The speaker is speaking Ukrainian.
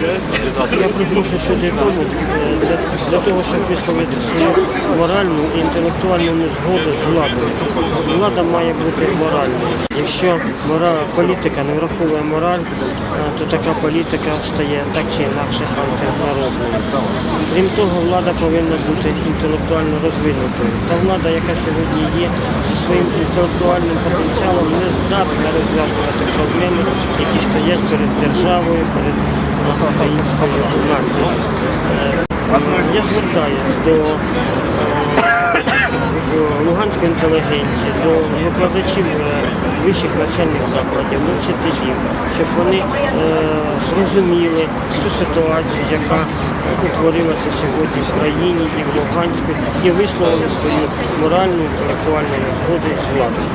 Я приглушу сюди тому, для, для того, щоб висловити свою моральну і інтелектуальну незгоду з владою. Влада має бути моральною. Якщо мора, політика не враховує мораль, е, то така політика стає так чи інакше антинародною. Крім того, влада повинна бути інтелектуально розвинутою. Та влада, яка сьогодні є, зі своїм інтелектуальним потенціалом не здатна розв'язувати проблеми, які стоять перед державою, перед українською нацією. Е, Я звертаюся до е, Луганської інтелігенції, до викладачів е, вищих навчальних закладів, до вчителів, щоб вони е, зрозуміли цю ситуацію, яка утворилася сьогодні в країні і в Луганську, і висловили свою моральну інтелектуальну згоду з владою.